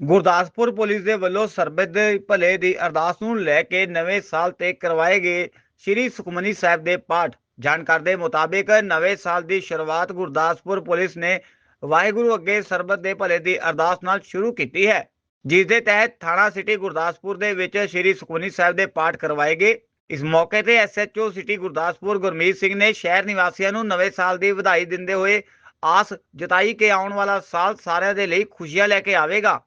Gurdaspur police ਦੇ ਵੱਲੋਂ ਸਰਬੱਤ ਦੇ ਭਲੇ ਦੀ ਅਰਦਾਸ ਨੂੰ ਲੈ ਕੇ ਨਵੇਂ ਸਾਲ ਤੇ ਕਰਵਾਏ ਗਏ ਸ੍ਰੀ ਸੁਖਮਨੀ ਸਾਹਿਬ ਦੇ ਪਾਠ। ਜਾਣਕਾਰੀ ਦੇ ਮੁਤਾਬਿਕ ਨਵੇਂ ਸਾਲ ਦੀ ਸ਼ੁਰੂਆਤ ਗੁਰਦਾਸਪੁਰ ਪੁਲਿਸ ਨੇ ਵਾਹਿਗੁਰੂ ਅੱਗੇ ਸਰਬੱਤ ਦੇ ਭਲੇ ਦੀ ਅਰਦਾਸ ਨਾਲ ਸ਼ੁਰੂ ਕੀਤੀ ਹੈ। ਜਿਸ ਦੇ ਤਹਿਤ ਥਾਣਾ ਸਿਟੀ ਗੁਰਦਾਸਪੁਰ ਦੇ ਵਿੱਚ ਸ੍ਰੀ ਸੁਖਮਨੀ ਸਾਹਿਬ ਦੇ ਪਾਠ ਕਰਵਾਏ ਗਏ। ਇਸ ਮੌਕੇ ਤੇ ਐਸਐਚਓ ਸਿਟੀ ਗੁਰਦਾਸਪੁਰ ਗੁਰਮੀਤ ਸਿੰਘ ਨੇ ਸ਼ਹਿਰ ਨਿਵਾਸੀਆਂ ਨੂੰ ਨਵੇਂ ਸਾਲ ਦੀ ਵਧਾਈ ਦਿੰਦੇ ਹੋਏ ਆਸ ਜਤਾਈ ਕਿ ਆਉਣ ਵਾਲਾ ਸਾਲ ਸਾਰਿਆਂ ਦੇ ਲਈ ਖੁਸ਼ੀਆਂ ਲੈ ਕੇ ਆਵੇਗਾ।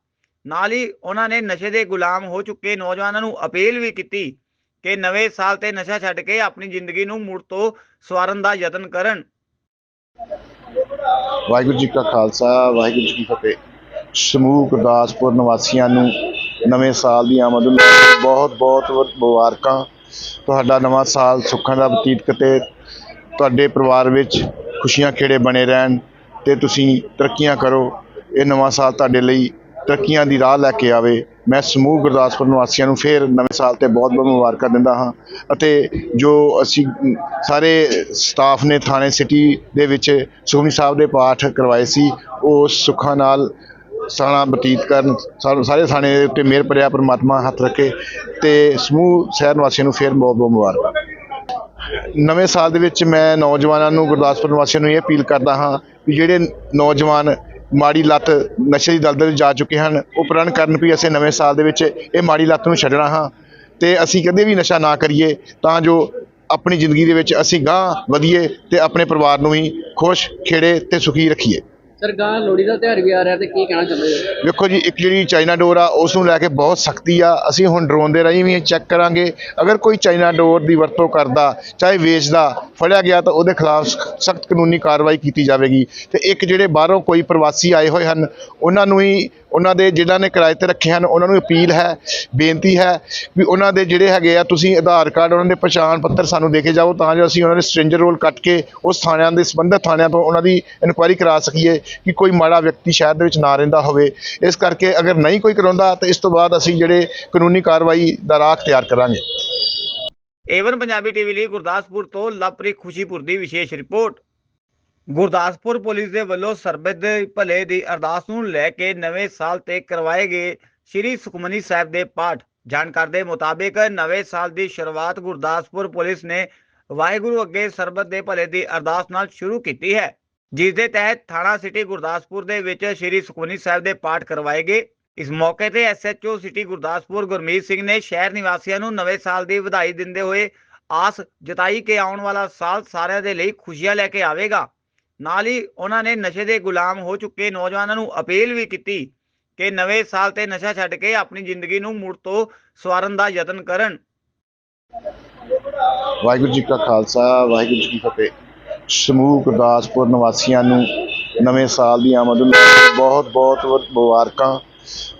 ਨਾਲ ਹੀ ਉਹਨਾਂ ਨੇ ਨਸ਼ੇ ਦੇ ਗੁਲਾਮ ਹੋ ਚੁੱਕੇ ਨੌਜਵਾਨਾਂ ਨੂੰ ਅਪੀਲ ਵੀ ਕੀਤੀ ਕਿ ਨਵੇਂ ਸਾਲ ਤੇ ਨਸ਼ਾ ਛੱਡ ਕੇ ਆਪਣੀ ਜ਼ਿੰਦਗੀ ਨੂੰ ਮੁੜ ਤੋਂ ਸਵਾਰਨ ਦਾ ਯਤਨ ਕਰਨ। ਵਾਹਿਗੁਰੂ ਜੀ ਕਾ ਖਾਲਸਾ, ਵਾਹਿਗੁਰੂ ਜੀ ਕੀ ਫਤਿਹ। ਸਮੂਹ ਗੁਰਦਾਸਪੁਰ ਨਿਵਾਸੀਆਂ ਨੂੰ ਨਵੇਂ ਸਾਲ ਦੀ ਆਮਦ ਨੂੰ ਬਹੁਤ ਬਹੁਤ ਮੁਬਾਰਕਾਂ। ਤੁਹਾਡਾ ਨਵਾਂ ਸਾਲ ਸੁੱਖਾਂ ਦਾ ਬਤੀਤ ਕਰੇ, ਤੁਹਾਡੇ ਪਰਿਵਾਰ ਵਿੱਚ ਖੁਸ਼ੀਆਂ ਖੇੜੇ ਬਣੇ ਰਹਿਣ ਤੇ ਤੁਸੀਂ ਤਰੱਕੀਆਂ ਕਰੋ। ਇਹ ਨਵਾਂ ਸਾਲ ਤੁਹਾਡੇ ਲਈ ਤਰੱਕੀਆਂ ਦੀ ਰਾਹ ਲੈ ਕੇ ਆਵੇ, ਮੈਂ ਸਮੂਹ ਗੁਰਦਾਸਪੁਰ ਨਿਵਾਸੀਆਂ ਨੂੰ ਫੇਰ ਨਵੇਂ ਸਾਲ ਤੇ ਬਹੁਤ ਬਹੁਤ ਮੁਬਾਰਕਾਂ ਦਿੰਦਾ ਹਾਂ ਅਤੇ ਜੋ ਅਸੀਂ ਸਾਰੇ ਸਟਾਫ ਨੇ ਥਾਣੇ ਸਿਟੀ ਦੇ ਵਿੱਚ ਸੁਖਮਨੀ ਸਾਹਿਬ ਦੇ ਪਾਠ ਕਰਵਾਏ ਸੀ, ਉਹ ਸੁੱਖਾਂ ਨਾਲ ਸਾਣਾ ਬਤੀਤ ਕਰਨ ਸਾਨੂੰ ਸਾਰੇ ਥਾਣੇ ਦੇ ਉੱਤੇ ਮਿਹਰ ਭਰਿਆ ਪਰਮਾਤਮਾ ਹੱਥ ਰੱਖੇ ਤੇ ਸਮੂਹ ਸ਼ਹਿਰ ਨਿਵਾਸੀਆਂ ਨੂੰ ਫੇਰ ਬਹੁਤ ਬਹੁਤ ਮੁਬਾਰਕਾਂ। ਨਵੇਂ ਸਾਲ ਦੇ ਵਿੱਚ ਮੈਂ ਨੌਜਵਾਨਾਂ ਨੂੰ ਗੁਰਦਾਸਪੁਰ ਨਿਵਾਸੀਆਂ ਨੂੰ ਇਹ ਅਪੀਲ ਕਰਦਾ ਹਾਂ ਵੀ ਜਿਹੜੇ ਨੌਜਵਾਨ ਮਾੜੀ ਲੱਤ ਨਸ਼ੇ ਦੀ ਦਲਦਲ ਵਿੱਚ ਜਾ ਚੁੱਕੇ ਹਨ। ਉਹ ਪ੍ਰਣ ਕਰਨ ਵੀ ਅਸੀਂ ਨਵੇਂ ਸਾਲ ਦੇ ਵਿੱਚ ਇਹ ਮਾੜੀ ਲੱਤ ਨੂੰ ਛੱਡਣਾ ਹਾਂ ਤੇ ਅਸੀਂ ਕਦੇ ਵੀ ਨਸ਼ਾ ਨਾ ਕਰੀਏ ਤਾਂ ਜੋ ਆਪਣੀ ਜ਼ਿੰਦਗੀ ਦੇ ਵਿੱਚ ਅਸੀਂ ਗਾਂ ਵਧੀਏ ਤੇ ਆਪਣੇ ਪਰਿਵਾਰ ਨੂੰ ਵੀ ਖੁਸ਼ ਖੇੜੇ ਤੇ ਸੁਖੀ ਰੱਖੀਏ। ਸਰ ਗਾਂ ਲੋਹੜੀ ਦਾ ਤਿਉਹਾਰ ਵੀ ਆ ਰਿਹਾ ਤੇ ਕੀ ਕਹਿਣਾ ਚਾਹੁੰਦੇ ਹੋ? ਵੇਖੋ ਜੀ, ਇੱਕ ਜਿਹੜੀ ਚਾਈਨਾ ਡੋਰ ਆ, ਉਸ ਨੂੰ ਲੈ ਕੇ ਬਹੁਤ ਸਖਤੀ ਆ। ਅਸੀਂ ਹੁਣ ਡਰੋਨ ਦੇ ਰਾਹੀਂ ਵੀ ਚੈੱਕ ਕਰਾਂਗੇ। ਅਗਰ ਕੋਈ ਚਾਈਨਾ ਡੋਰ ਦੀ ਵਰਤੋਂ ਕਰਦਾ, ਚਾਹੇ ਵੇਚਦਾ, ਫੜਿਆ ਗਿਆ ਤਾਂ ਉਹਦੇ ਖਿਲਾਫ ਸਖਤ ਕਾਨੂੰਨੀ ਕਾਰਵਾਈ ਕੀਤੀ ਜਾਵੇਗੀ। ਤੇ ਇੱਕ ਜਿਹੜੇ ਬਾਹਰੋਂ ਕੋਈ ਪ੍ਰਵਾਸੀ ਆਏ ਹੋਏ ਹਨ, ਉਹਨਾਂ ਨੂੰ ਹੀ, ਉਹਨਾਂ ਦੇ ਜਿਨ੍ਹਾਂ ਨੇ ਕਿਰਾਏ ਤੇ ਰੱਖੇ ਹਨ, ਉਹਨਾਂ ਨੂੰ ਅਪੀਲ ਹੈ, ਬੇਨਤੀ ਹੈ ਵੀ ਉਹਨਾਂ ਦੇ ਜਿਹੜੇ ਹੈਗੇ ਆ, ਤੁਸੀਂ ਆਧਾਰ ਕਾਰਡ, ਉਹਨਾਂ ਦੇ ਪਛਾਣ ਪੱਤਰ ਸਾਨੂੰ ਦੇ ਕੇ ਜਾਓ, ਤਾਂ ਜੋ ਅਸੀਂ ਉਹਨਾਂ ਦੇ ਸਟ੍ਰੇਂਜਰ ਰੋਲ ਕੱਟ ਕੇ ਉਸ ਥਾਣਿਆਂ ਦੇ ਸੰਬੰਧਿਤ ਥਾਣਿਆਂ ਤੋਂ ਉਹਨਾਂ ਦੀ ਇਨਕੁਆਇਰੀ ਕਰਾ ਸਕੀਏ। ਕਿ ਕੋਈ ਮਾੜਾ ਵਿਅਕਤੀ ਸ਼ਹਿਰ ਦੇ ਵਿੱਚ ਨਾ ਰਹਿੰਦਾ ਹੋਵੇ। ਇਸ ਕਰਕੇ ਅਗਰ ਨਹੀਂ ਕੋਈ ਕਰਾਉਂਦਾ, ਤਾਂ ਇਸ ਤੋਂ ਬਾਅਦ ਅਸੀਂ ਜਿਹੜੇ ਕਾਨੂੰਨੀ ਕਾਰਵਾਈ ਦਾ ਰਾਹ ਅਖਤਿਆਰ ਕਰਾਂਗੇ। ਏਵਨ ਪੰਜਾਬੀ ਟੀਵੀ ਲਈ ਗੁਰਦਾਸਪੁਰ ਤੋਂ ਲਵਪ੍ਰੀਤ ਖੁਸ਼ੀਪੁਰ ਦੀ ਵਿਸ਼ੇਸ਼ ਰਿਪੋਰਟ। ਗੁਰਦਾਸਪੁਰ ਪੁਲਿਸ ਦੇ ਵੱਲੋਂ ਸਰਬੱਤ ਦੇ ਭਲੇ ਦੀ ਅਰਦਾਸ ਨੂੰ ਲੈ ਕੇ ਨਵੇਂ ਸਾਲ ਤੇ ਕਰਵਾਏ ਗਏ ਸ੍ਰੀ ਸੁਖਮਨੀ ਸਾਹਿਬ ਦੇ ਪਾਠ। ਜਾਣਕਾਰੀ ਦੇ ਮੁਤਾਬਿਕ ਨਵੇਂ ਸਾਲ ਦੀ ਸ਼ੁਰੂਆਤ ਗੁਰਦਾਸਪੁਰ ਪੁਲਿਸ ਨੇ ਵਾਹਿਗੁਰੂ ਅੱਗੇ ਸਰਬੱਤ ਦੇ ਭਲੇ ਦੀ ਅਰਦਾਸ ਨਾਲ ਸ਼ੁਰੂ ਕੀਤੀ ਹੈ। ਜਿਸ ਦੇ ਤਹਿਤ ਥਾਣਾ ਸਿਟੀ ਗੁਰਦਾਸਪੁਰ ਦੇ ਵਿੱਚ ਸ੍ਰੀ ਸੁਖਮਨੀ ਸਾਹਿਬ ਦੇ ਪਾਠ ਕਰਵਾਏ ਗਏ। ਇਸ ਮੌਕੇ ਤੇ ਐਸਐਚਓ ਸਿਟੀ ਗੁਰਦਾਸਪੁਰ ਗੁਰਮੀਤ ਸਿੰਘ ਨੇ ਸ਼ਹਿਰ ਨਿਵਾਸੀਆਂ ਨੂੰ ਨਵੇਂ ਸਾਲ ਦੀ ਵਧਾਈ ਦਿੰਦੇ ਹੋਏ ਆਸ ਜਤਾਈ ਕਿ ਆਉਣ ਵਾਲਾ ਸਾਲ ਸਾਰਿਆਂ ਦੇ ਲਈ ਖੁਸ਼ੀਆਂ ਲੈ ਕੇ ਆਵੇਗਾ। ਨਾਲ ਹੀ ਉਹਨਾਂ ਨੇ ਨਸ਼ੇ ਦੇ ਗੁਲਾਮ ਹੋ ਚੁੱਕੇ ਨੌਜਵਾਨਾਂ ਨੂੰ ਅਪੀਲ ਵੀ ਕੀਤੀ ਕਿ ਨਵੇਂ ਸਾਲ ਤੇ ਨਸ਼ਾ ਛੱਡ ਕੇ ਆਪਣੀ ਜ਼ਿੰਦਗੀ ਨੂੰ ਮੁੜ ਤੋਂ ਸਵਾਰਨ ਦਾ ਯਤਨ ਕਰਨ। ਵਾਹਿਗੁਰੂ ਜੀ ਕਾ ਖਾਲਸਾ, ਵਾਹਿਗੁਰੂ ਜੀ ਕੀ ਫਤਿਹ। ਸਮੂਹ ਗੁਰਦਾਸਪੁਰ ਨਿਵਾਸੀਆਂ ਨੂੰ ਨਵੇਂ ਸਾਲ ਦੀ ਆਮਦ ਨੂੰ ਬਹੁਤ ਬਹੁਤ ਮੁਬਾਰਕਾਂ।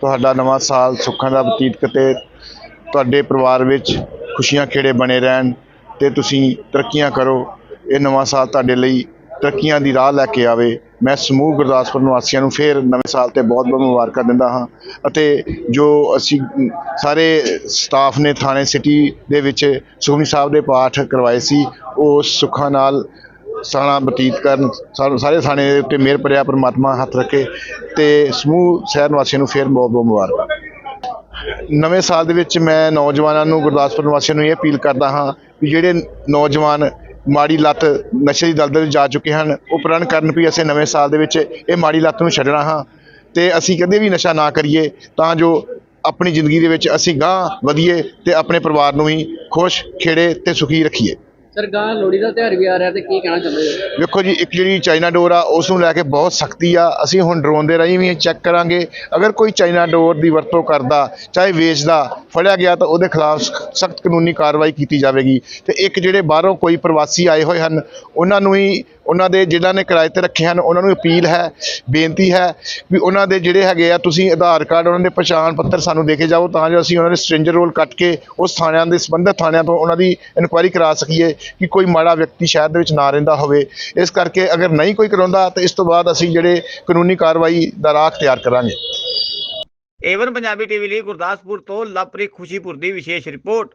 ਤੁਹਾਡਾ ਨਵਾਂ ਸਾਲ ਸੁੱਖਾਂ ਦਾ ਬਤੀਤ ਕਰੇ ਤੁਹਾਡੇ ਪਰਿਵਾਰ ਵਿੱਚ ਖੁਸ਼ੀਆਂ ਖੇੜੇ ਬਣੇ ਰਹਿਣ ਤੇ ਤੁਸੀਂ ਤਰੱਕੀਆਂ ਕਰੋ। ਇਹ ਨਵਾਂ ਸਾਲ ਤੁਹਾਡੇ ਲਈ ਤਰੱਕੀਆਂ ਦੀ ਰਾਹ ਲੈ ਕੇ ਆਵੇ। ਮੈਂ ਸਮੂਹ ਗੁਰਦਾਸਪੁਰ ਨਿਵਾਸੀਆਂ ਨੂੰ ਫੇਰ ਨਵੇਂ ਸਾਲ ਤੇ ਬਹੁਤ ਬਹੁਤ ਮੁਬਾਰਕਾਂ ਦਿੰਦਾ ਹਾਂ ਅਤੇ ਜੋ ਅਸੀਂ ਸਾਰੇ ਸਟਾਫ ਨੇ ਥਾਣੇ ਸਿਟੀ ਦੇ ਵਿੱਚ ਸੁਖਮਨੀ ਸਾਹਿਬ ਦੇ ਪਾਠ ਕਰਵਾਏ ਸੀ, ਉਹ ਸੁੱਖਾਂ ਨਾਲ ਸਾਣਾ ਬਤੀਤ ਕਰਨ ਸਾਨੂੰ ਸਾਰੇ ਥਾਣੇ ਦੇ ਉੱਤੇ ਮਿਹਰ ਭਰਿਆ, ਪਰਮਾਤਮਾ ਹੱਥ ਰੱਖੇ ਤੇ ਸਮੂਹ ਸ਼ਹਿਰ ਨਿਵਾਸੀਆਂ ਨੂੰ ਫੇਰ ਬਹੁਤ ਬਹੁਤ ਮੁਬਾਰਕ। ਨਵੇਂ ਸਾਲ ਦੇ ਵਿੱਚ ਮੈਂ ਨੌਜਵਾਨਾਂ ਨੂੰ, ਗੁਰਦਾਸਪੁਰ ਨਿਵਾਸੀਆਂ ਨੂੰ ਇਹ ਅਪੀਲ ਕਰਦਾ ਹਾਂ ਵੀ ਜਿਹੜੇ ਨੌਜਵਾਨ ਮਾੜੀ ਲੱਤ ਨਸ਼ੇ ਦੀ ਦਲਦਲ ਜਾ ਚੁੱਕੇ ਹਨ, ਉਹ ਪ੍ਰਣ ਕਰਨ ਵੀ ਅਸੀਂ ਨਵੇਂ ਸਾਲ ਦੇ ਵਿੱਚ ਇਹ ਮਾੜੀ ਲੱਤ ਨੂੰ ਛੱਡਣਾ ਹਾਂ ਤੇ ਅਸੀਂ ਕਦੇ ਵੀ ਨਸ਼ਾ ਨਾ ਕਰੀਏ, ਤਾਂ ਜੋ ਆਪਣੀ ਜ਼ਿੰਦਗੀ ਦੇ ਵਿੱਚ ਅਸੀਂ ਗਾਂ ਵਧੀਏ ਤੇ ਆਪਣੇ ਪਰਿਵਾਰ ਨੂੰ ਵੀ ਖੁਸ਼ ਖੇੜੇ ਤੇ ਸੁਖੀ ਰੱਖੀਏ। ਸਰ ਗਾਂ ਲੋਹੜੀ ਦਾ ਤਿਉਹਾਰ ਵੀ ਆ ਰਿਹਾ ਤੇ ਕੀ ਕਹਿਣਾ ਚਾਹੁੰਦੇ ਹੋ? ਵੇਖੋ ਜੀ, ਇੱਕ ਜਿਹੜੀ ਚਾਈਨਾ ਡੋਰ ਆ, ਉਸ ਨੂੰ ਲੈ ਕੇ ਬਹੁਤ ਸਖਤੀ ਆ। ਅਸੀਂ ਹੁਣ ਡਰੋਨ ਦੇ ਰਾਹੀਂ ਵੀ ਚੈੱਕ ਕਰਾਂਗੇ। ਅਗਰ ਕੋਈ ਚਾਈਨਾ ਡੋਰ ਦੀ ਵਰਤੋਂ ਕਰਦਾ, ਚਾਹੇ ਵੇਚਦਾ, ਫੜਿਆ ਗਿਆ ਤਾਂ ਉਹਦੇ ਖਿਲਾਫ ਸਖਤ ਕਾਨੂੰਨੀ ਕਾਰਵਾਈ ਕੀਤੀ ਜਾਵੇਗੀ। ਤੇ ਇੱਕ ਜਿਹੜੇ ਬਾਹਰੋਂ ਕੋਈ ਪ੍ਰਵਾਸੀ ਆਏ ਹੋਏ ਹਨ, ਉਹਨਾਂ ਨੂੰ ਹੀ ਉਹਨਾਂ ਦੇ ਜਿਨ੍ਹਾਂ ਨੇ ਕਿਰਾਏ ਤੇ ਰੱਖੇ ਹਨ, ਉਹਨਾਂ ਨੂੰ ਅਪੀਲ ਹੈ, ਬੇਨਤੀ ਹੈ ਵੀ ਉਹਨਾਂ ਦੇ ਜਿਹੜੇ ਹੈਗੇ ਆ, ਤੁਸੀਂ ਆਧਾਰ ਕਾਰਡ, ਉਹਨਾਂ ਦੇ ਪਛਾਣ ਪੱਤਰ ਸਾਨੂੰ ਦੇ ਕੇ ਜਾਓ ਤਾਂ ਜੋ ਅਸੀਂ ਉਹਨਾਂ ਦੇ ਸਟ੍ਰੇਂਜਰ ਰੋਲ ਕੱਟ ਕੇ ਉਸ ਥਾਣਿਆਂ ਦੇ ਸੰਬੰਧਿਤ ਥਾਣਿਆਂ ਤੋਂ ਉਹਨਾਂ ਦੀ ਇਨਕੁਆਇਰੀ ਕਰਾ ਸਕੀਏ ਕਿ ਕੋਈ ਮਾੜਾ ਵਿਅਕਤੀ ਸ਼ਹਿਰ ਦੇ ਵਿੱਚ ਨਾ ਰਹਿੰਦਾ ਹੋਵੇ। ਇਸ ਕਰਕੇ ਅਗਰ ਨਹੀਂ ਕੋਈ ਕਰਾਉਂਦਾ ਤਾਂ ਇਸ ਤੋਂ ਬਾਅਦ ਅਸੀਂ ਜਿਹੜੇ ਕਾਨੂੰਨੀ ਕਾਰਵਾਈ ਦਾ ਰਾਹ ਤਿਆਰ ਕਰਾਂਗੇ। ਏਵਨ ਪੰਜਾਬੀ ਟੀਵੀ ਲਈ ਗੁਰਦਾਸਪੁਰ ਤੋਂ ਲਵਪ੍ਰੀਤ ਖੁਸ਼ੀਪੁਰ ਦੀ ਵਿਸ਼ੇਸ਼ ਰਿਪੋਰਟ।